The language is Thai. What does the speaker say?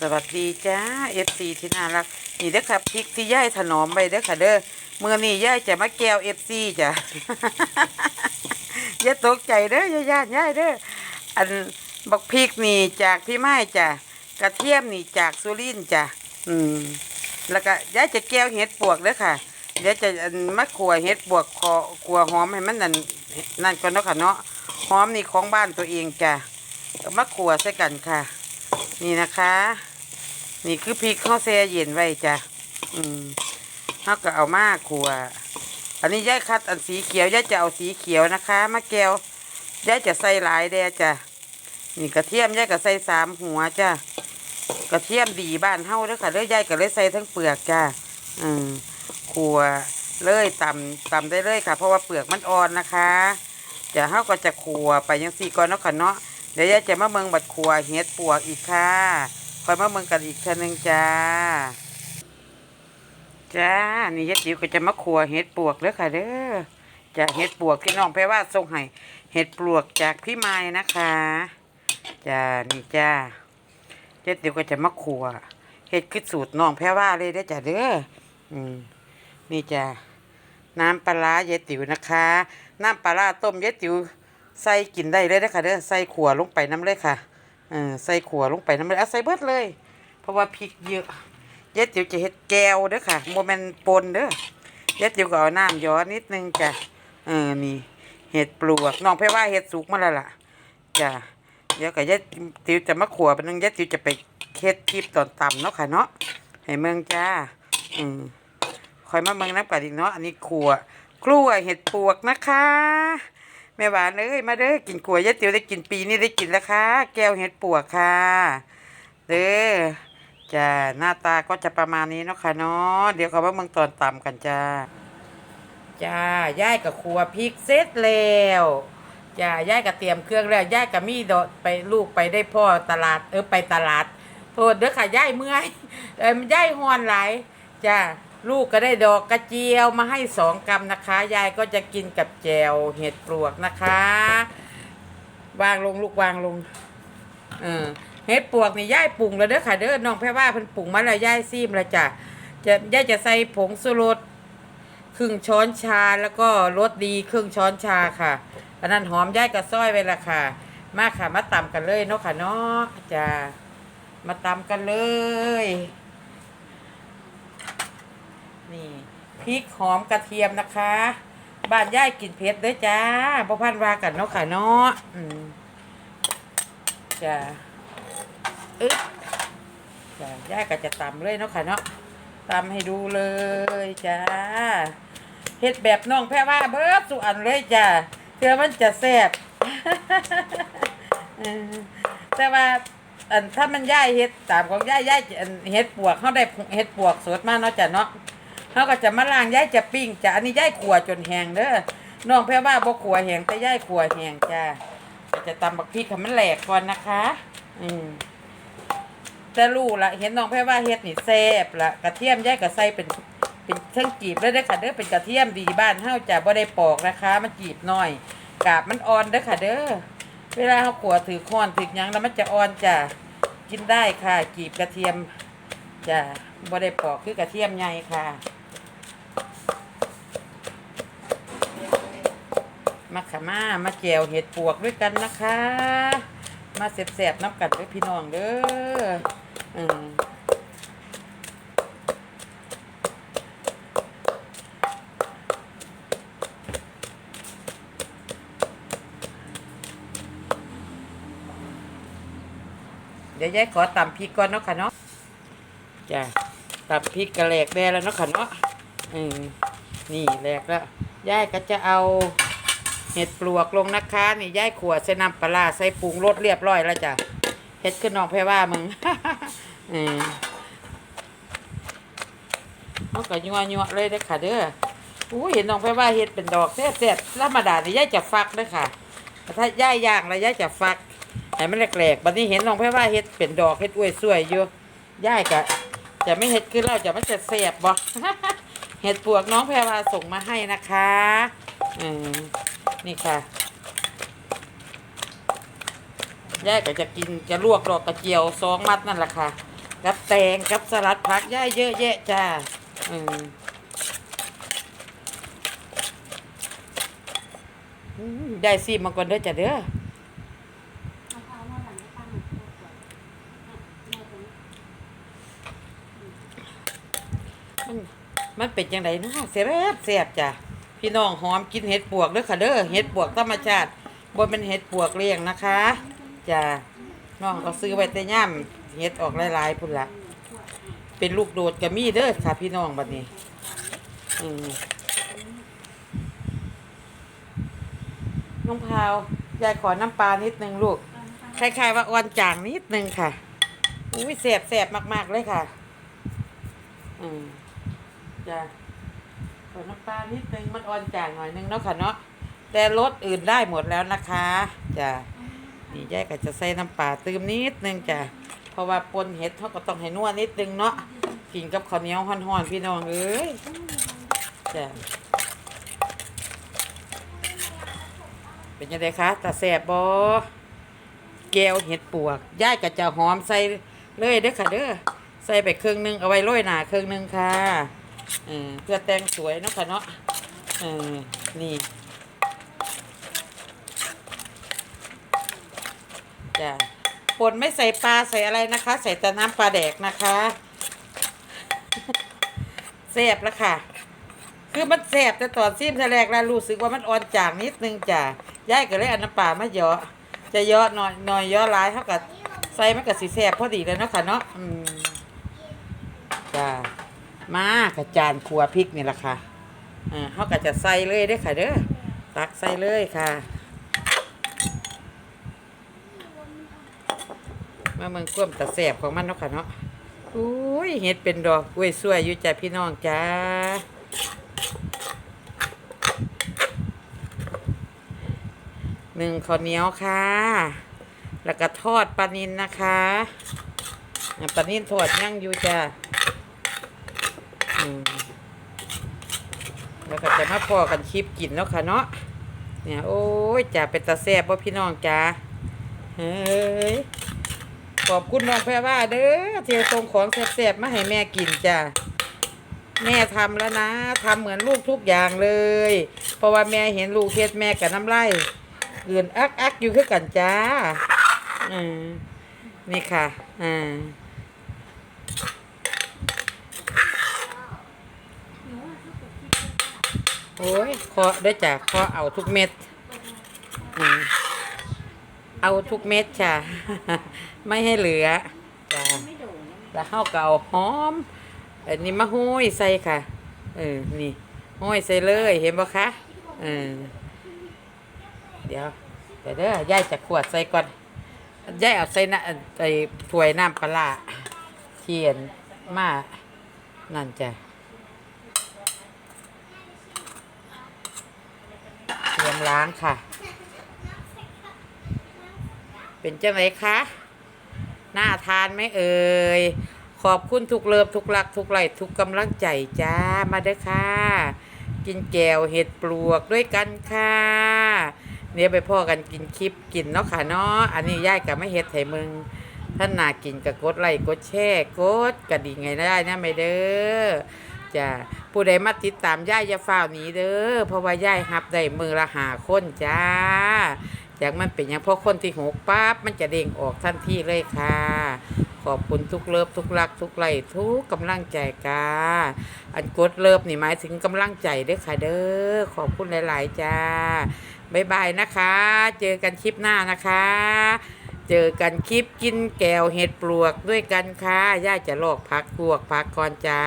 สวัสดีจ้าเอฟซีที่น่ารัก นี่เด้อค่ะพริกที่ย่ายถนอมไปเด้อค่ะเด้อเมื่อนี้ย่ายจะมาแก้วเอฟซีจ้ะอย่าตกใจเด้อย่าย่านย่ายเด้ออันบักพริกนี่จากพี่ไม้จ้ะกระเทียมนี่จากสุรินจ้ะอืมแล้วก็ย่ายจะแก้วเห็ดปวกเด้อค่ะเดี๋ยวจะมะขัวเห็ดปวกขอขัวหอมให้มันนั่นนั่นก่อนเนาะค่ะเนาะหอมนี่ของบ้านตัวเองจ้ะมะขัวใส่กันค่ะ นี่นะคะ นี่คือพริกข้าวแช่เย็นไว้จ้ะ อืมเขาก็เอามาขัว อันนี้ย่ายคัดอันสีเขียวย่ายจะเอาสีเขียวนะคะมะแก้วย่ายจะใส่หลายแดจ้ะ นี่กระเทียมย่ายก็ใส่สามหัวจ้ะ กระเทียมดีบ้านเฮาเด้อค่ะเลยย่ายก็เลยใส่ทั้งเปลือกจ้ะ อืมขัวเลยตำตำได้เลยค่ะ เพราะว่าเปลือกมันอ่อนนะคะจะเฮาก็จะขัวไปยังสี่ก่อนเนาะค่ะเนาะเดี๋ยวยายจะมาเมืองบัดครัวเฮ็ดปวกอีกค่ะ คอยมาเมืองกันอีกเท่านึงจ้า จ้า นี่ยายติ๋วก็จะมาครัวเฮ็ดปวกเด้อค่ะเด้อจะเฮ็ดปวกที่น้องแพรว่าส่งให้เฮ็ดปลวกจากพี่ไม้นะคะจ้านี่จ้ายายติ๋วก็จะมาครัวเฮ็ดคือสูตรน้องแพรว่าเลยเด้จ้าเด้ออืมนี่จ้าน้ำปลาร้ายายติ๋วนะคะ น้ำปลาต้มยายติ๋วใส่กินได้เลยนะคะเด้อใส่ขัวลงไปน้ำเลยค่ะ เออใส่ขัวลงไปน้ำเลยเอาใส่เบิดเลย เพราะว่าพริกเยอะยายติ๋วจะเฮ็ดแก้วเด้อค่ะโมเมนปนเด้อยายติ๋วก็เอาน้ำย้อนนิดนึงจ้ะเออนี่เห็ดปลวกน้องแพ่ว่าเห็ดสุกมาแล้วล่ะจ้ะเดี๋ยวก็ยายติ๋วจะมาขัวเป็นนึงยายติ๋วจะไปเฮ็ดคลิปตอนต่ำเนาะค่ะเนาะให้เมืองจ้าอืมคอยมาเมืองน้ำกัดอีกเนาะอันนี้ขัวกล้วยเห็ดปลวกนะคะ แม่หวานเอ้ยมาเด้อกินกล้วยยายติ๋วได้กินปีนี้ได้กินแล้วค่ะ แก้วเห็ดปวกค่ะเด้อจ้าหน้าตาก็จะประมาณนี้เนาะค่ะเนาะเดี๋ยวเขามาเมืองตอนต่ำกันจ้าจ้าย่ายกับครัวพริกเสร็จแล้วจ้าย่ายกับเตรียมเครื่องแล้วย่ายกับมีดอไปลูกไปได้พ่อตลาดเออไปตลาดโทษเด้อค่ะย่ายเมื่อยเออย่ายหอนหลายจ้า ลูกก็ได้ดอกกระเจียวมาให้สองกำนะคะ ยายก็จะกินกับแจวเห็ดปลวกนะคะ วางลงลูกวางลง เออเห็ดปลวกนี่ยายปรุงแล้วเด้อค่ะเด้อน้องแพ่ว่าเพิ่นปรุงมาแล้วยายซีมแล้วจ้ะจะยายจะใส่ผงสุรสครึ่งช้อนชาแล้วก็รสดีครึ่งช้อนชาค่ะอันนั้นหอมยายกับซ้อยไว้ละค่ะ มาค่ะมาตำกันเลยเนาะค่ะเนาะจ้ามาตำกันเลย นี่พริกหอมกระเทียมนะคะบ้านย่ายกินเผ็ดเด้อจ้าบ่พันวากันเนาะค่ะเนาะอืมจ้าอึ๊บจ้าย่ายก็จะตำเลยเนาะค่ะเนาะตำให้ดูเลยจ้าเฮ็ดแบบน้องแพ่ว่าเบิดสุอันเลยจ้าเพื่อมันจะแซ่บแต่ว่าอันถ้ามันย่ายเฮ็ดตามของย่ายย่ายเฮ็ดปวกเขาได้เฮ็ดปวกสดมากเนาะจ้ะเนาะ เขาก็จะมาล้างย่ายจะปิ้งจ้ะอันนี้ย่ายขัวจนแห้งเด้อน้องแพ่ว่าบ่ขัวแห้งแต่ย่ายขัวแห้งจ้าก็จะตำบักพริกให้มันแหลกก่อนนะคะ อืมแต่รู้ละเห็นน้องแพ่ว่าเฮ็ดนี่แซ่บละกระเทียมย่ายก็ใส่เป็นเป็นเครื่องกีบเลยเด้อค่ะเด้อเป็นกระเทียมดีบ้านเฮาจ้ะบ่ได้ปอกนะคะ มันกีบน้อยกาบมันอ่อนเด้อค่ะเด้อเวลาเขาขัวถือค้อนถือยังแล้วมันจะอ่อนจ้ะกินได้ค่ะกีบกระเทียมจ้ะบ่ได้ปอกคือกระเทียมใหญ่ค่ะ มาขามามาแจวเห็ดปวกด้วยกันนะคะ มาเสบๆน้ำกัดด้วยพี่น้องเด้ออืมเดี๋ยวยายขอตำพริกก่อนเนาะค่ะเนาะจ้ะตำพริกกระแหลกแบแล้วเนาะค่ะเนาะอืมนี่แหลกแล้วยายก็จะเอา เห็ดปลวกลงนะคะ นี่ย่ายขวดใส่น้ำปลาใส่ปรุงรสเรียบร้อยแล้วจ้ะเห็ดขึ้นน้องแพรว่ามึงออเอาก็ยัวยัวเลยเด้ค่ะเด้ออู้เห็นน้องแพรว่าเห็ดเป็นดอกแซ่บๆธรรมดานี่ย่ายจะฟักเด้อค่ะถ้าย่ายย่างแล้วย่ายจะฟักให้มันแหลกๆบัดนี้เห็นน้องแพรว่าเห็ดเป็นดอกเห็ดอวยสวยอยู่ย่ายก็จะไม่เห็ดขึ้นแล้วจะไมันจะแซ่บบ่เห็ดปลวกน้องแพรว่าส่งมาให้นะคะ อืม นี่ค่ะยายก็จะกินจะลวกดอกกระเจียวสองมัดนั่นแหละค่ะกับแตงกับสลัดผักย่ายเยอะแยะจ้าอืมได้ซีมาก่อนเด้อจ้ะเด้อเอาพาว่าหลังจะตั้งตัวก่อนแม่ตรงนี้มันเป็นจังไดเนาะแซ่บแซ่บจ้ะ พี่น้องหอมกินเห็ดปวกเด้อค่ะเด้อเห็ดปวกธรรมชาติบ่เป็นเห็ดปวกเลี้ยงนะคะจ้ะน้องก็ซื้อไว้แต่ย่ำเห็ดออกหลายๆพุ่นละเป็นลูกโดดก็มีเด้อค่ะพี่น้องบัดนี้ อืมน้องพาวยายขอน้ำปลานิดนึงลูกคล้ายๆว่าอ่อนจางนิดนึงค่ะ อุ้ยแสบแสบมากๆเลยค่ะ อืมจ้ะ ขอน้ำปลานิดนึงมันอ่อนจางหน่อยนึงเนาะค่ะเนาะแต่รสอื่นได้หมดแล้วนะคะจ้ะนี่ยายก็จะใส่น้ำปลาตืมนิดนึงจ้ะเพราะว่าปนเห็ดเขาก็ต้องให้นัวนิดนึงเนาะกินกับข้าวเหนียวห่อนๆพี่น้องเอ้ยจ้ะเป็นยังไงคะตาแสบบอแก้วเห็ดปวกย่ายก็จะหอมใส่เลยเด้อค่ะเด้อใส่ไปครึ่งหนึงเอาไว้โรยหนาครึ่งหนึงค่ะ เออเพื่อแต่งสวยเนาะค่ะเนาะเออนี่จ้ะปนไม่ใส่ปลาใส่อะไรนะคะ ใส่แต่น้ำปลาแดกนะคะแซ่บแล้วค่ะ คือมันแสบแต่ตอนซิมแรกแล้วรู้สึกว่ามันอ่อนจางนิดนึงจ้ะย่ายก็เลยเอาน้ำปลามาเยอะจะเยอะหน่อยหน่อยเยอะหลายเท่ากับใส่มันกับสีแสบพอดีเลยเนาะค่ะเนาะอืมจ้ะ มากระจานครัวพริกนี่แหละค่ะอ่าเขาก็จะใส่เลยเด้ค่ะเด้อตักใส่เลยค่ะมาเมืองกล้วมตะแสบของมันเนาะค่ะเนาะอุ้ยเห็ดเป็นดอกกล้วยสวยอยู่จ้ะพี่น้องจ้าหนึ่งข้าวเหนียวค่ะ แล้วก็ทอดปลานินนะคะปลานินทอดย่างอยู่จ้ะอืม แล้วก็จะมาพอกันคลิปกินแล้วค่ะเนาะเนี่ยโอ้ยจ่าเป็นตาแซ่บบ่พี่น้องจ้าเฮ้ยขอบคุณน้องแพรว่าเด้อเที่ยวส่งของแซ่บๆมาให้แม่กินจ้ะแม่ทำแล้วนะทำเหมือนลูกทุกอย่างเลย เพราะว่าแม่เห็นลูกเฮ็ดแม่กับน้ำลายเอื่นอักอักอยู่คือกันจ้าอืมนี่ค่ะ อ่า หนูว่าถ้าเกิดคิดว่า โอ้ยเคาะได้จ้ะเคาะเอาทุกเม็ดเอาทุกเม็ดจ้ะ ไม่ให้เหลือจ้ะไม่โดนนะแล้วเฮาก็เอาหอม อันนี้มาห้ยใส่ค่ะ เออ นี่ห้อยใส่เลยเห็นบ่คะ เออ เดี๋ยวเดี๋ยวเด้อยายจะขวดใส่ก่อน ย่ายเอาใส่น้ำใส่ถ้วยน้ำปลาร้าเทียนมา นั่นจ้ะ เตรียมล้างค่ะ เป็นจังไรคะน่าทานไหมเอ่ยขอบคุณทุกเลิฟทุกรักทุกไหลทุกกำลังใจจ้ามาเด้อค่ะ กินแกวเห็ดปลวกด้วยกันค่ะเดี๋ยไปพ่อกันกินคลิปกินเนาะค่ะเนาะอันนี้ย่ายกับไม่เห็ดไถมึงท่านนากินกับกดไลค์กดแชร์กดกระดิ่งไงได้นะไม่เด้อ จ้าผู้ใดมาติดตามย่ายอย่าฝ้าหนีเด้อเพราะว่าย่ายหับได้มือละหาคนจ้าจากมันเป็นอย่างพอคนที่หกปั๊บมันจะเด้งออกทันทีเลยค่ะ ขอบคุณทุกเลิฟทุกรักทุกไลค์ทุกกำลังใจกาอันกดเลิฟนี่หมายถึงกำลังใจด้อค่ะเด้อขอบคุณหลาย ๆ จ้าบ๊ายบายนะคะ เจอกันคลิปหน้านะคะ เจอกันคลิปกินแก้วเห็ดปลวกด้วยกันค่ะย่าจะลอกพักปลวกพักก่อนจ้า